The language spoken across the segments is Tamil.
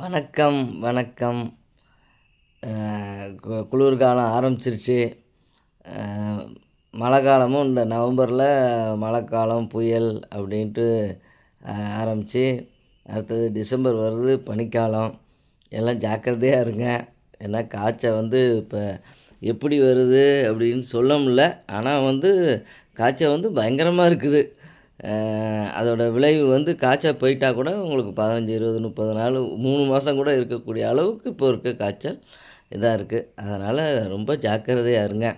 வணக்கம் வணக்கம். கு- குளிர்காலம் ஆரம்பிச்சிருச்சு. மழை காலமும் இந்த நவம்பரில் மழைக்காலம் புயல் அப்படின்ட்டு ஆரம்பித்து ஆரம்பிச்சு அடுத்தது டிசம்பர் வருது பனிக்காலம். எல்லாம் ஜாக்கிரதையாக இருங்க. ஏன்னா காய்ச்சல் வந்து இப்போ எப்படி வருது அப்படின்னு சொல்ல முடியல. ஆனால் வந்து காய்ச்சல் வந்து பயங்கரமாக இருக்குது. அதோடய அதோட விளைவு வந்து காய்ச்சல் போயிட்டால் கூட உங்களுக்கு பதினஞ்சு இருபது முப்பது நாள் மூணு மாதம் கூட இருக்கக்கூடிய அளவுக்கு இப்போ இருக்க காய்ச்சல் இதாக இருக்குது அதனால் ரொம்ப ஜாக்கிரதையாக இருங்க.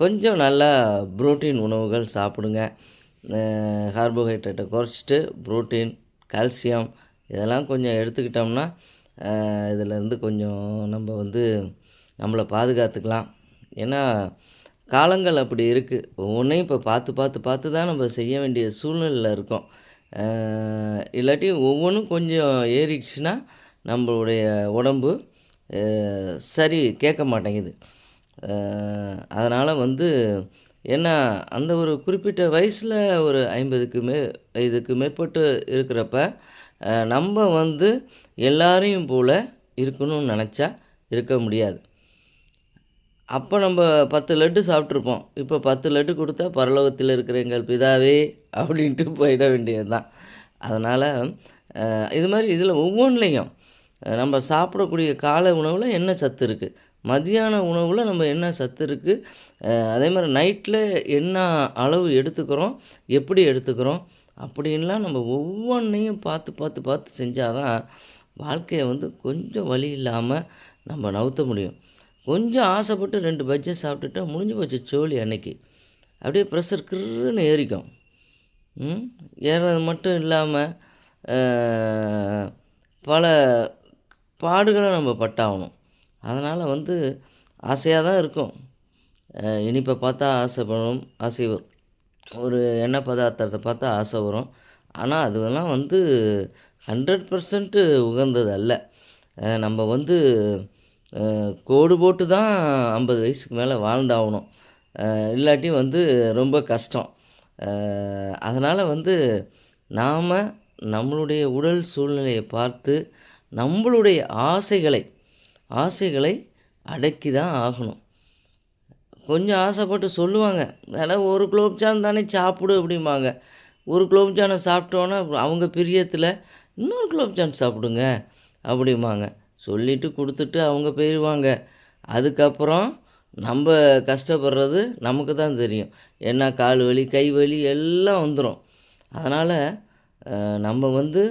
கொஞ்சம் நல்லா புரோட்டீன் உணவுகள் சாப்பிடுங்க. கார்போஹைட்ரேட்டை குறைச்சிட்டு புரோட்டீன் கால்சியம் இதெல்லாம் கொஞ்சம் எடுத்துக்கிட்டோம்னா இதிலேருந்து கொஞ்சம் நம்ம வந்து நம்மளை பாதுகாத்துக்கலாம். ஏன்னா காலங்கள் அப்படி இருக்குது ஒவ்வொன்றையும் இப்போ பார்த்து பார்த்து பார்த்து தான் நம்ம செய்ய வேண்டிய சூழ்நிலையில் இருக்கோம். இல்லாட்டி ஒவ்வொன்றும் கொஞ்சம் ஏறிடுச்சுன்னா நம்மளுடைய உடம்பு சரி கேட்க மாட்டேங்குது. அதனால் வந்து ஏன்னா அந்த ஒரு குறிப்பிட்ட வயசில் ஒரு ஐம்பதுக்கு மே இதுக்கு மேற்பட்டு இருக்கிறப்ப நம்ம வந்து எல்லாரையும் போல் இருக்கணும்னு நினச்சா இருக்க முடியாது. அப்போ நம்ம பத்து லட்டு சாப்பிட்ருப்போம் இப்போ பத்து லட்டு கொடுத்தா பரலோகத்தில் இருக்கிற எங்கள் பிதாவே அப்படின்ட்டு போயிட வேண்டியது தான் அதனால் இது மாதிரி இதில் ஒவ்வொன்றிலையும் நம்ம சாப்பிடக்கூடிய காலை உணவில் என்ன சத்து இருக்குது மதியான உணவில் நம்ம என்ன சத்து இருக்குது அதே மாதிரி நைட்டில் என்ன அளவு எடுத்துக்கிறோம்? எப்படி எடுத்துக்கிறோம்? அப்படின்லாம் நம்ம ஒவ்வொன்றையும் பார்த்து பார்த்து பார்த்து செஞ்சால் தான் வாழ்க்கையை வந்து கொஞ்சம் வழி இல்லாமல் நம்ம நவுத்த முடியும். கொஞ்சம் ஆசைப்பட்டு ரெண்டு பஜ்ஜை சாப்பிட்டுட்டா முடிஞ்சு போச்சு சோழி அன்னைக்கு. அப்படியே ப்ரெஷர் கிருன்னு ஏறிக்கும். ஏறது மட்டும் இல்லாமல் பல பாடுகளை நம்ம பட்டாகணும். அதனால் வந்து ஆசையாக தான் இருக்கும். இனிப்பை பார்த்தா ஆசைப்படும் ஆசை வரும் ஒரு எண்ணெய் பதார்த்தத்தை பார்த்தா ஆசை வரும். ஆனால் அதுவெல்லாம் வந்து ஹண்ட்ரட் பர்சன்ட்டு உகந்தது அல்ல. நம்ம வந்து கோடு போட்டு தான் ஐம்பது வயசுக்கு மேலே வாழ்ந்தாகணும். இல்லாட்டி வந்து ரொம்ப கஷ்டம். அதனால் வந்து நாம் நம்மளுடைய உடல் சூழ்நிலையை பார்த்து நம்மளுடைய ஆசைகளை ஆசைகளை அடக்கி தான் ஆகணும். கொஞ்சம் ஆசைப்பட்டு சொல்லுவாங்க. அதனால் ஒரு குலோப்ஜான் தானே சாப்பிடு அப்படிம்பாங்க. ஒரு குலோப்ஜானை சாப்பிட்டோன்னா அவங்க பிரியத்தில் இன்னொரு குலோப்ஜான் சாப்பிடுங்க அப்படிம்பாங்க. சொல்லிட்டு கொடுத்துட்டு அவங்க போயிடுவாங்க. அதுக்கப்புறம் நம்ம கஷ்டப்படுறது நமக்கு தான் தெரியும். என்ன கால் வலி கை வலி எல்லாம் வந்துடும் அதனால் நம்ம வந்து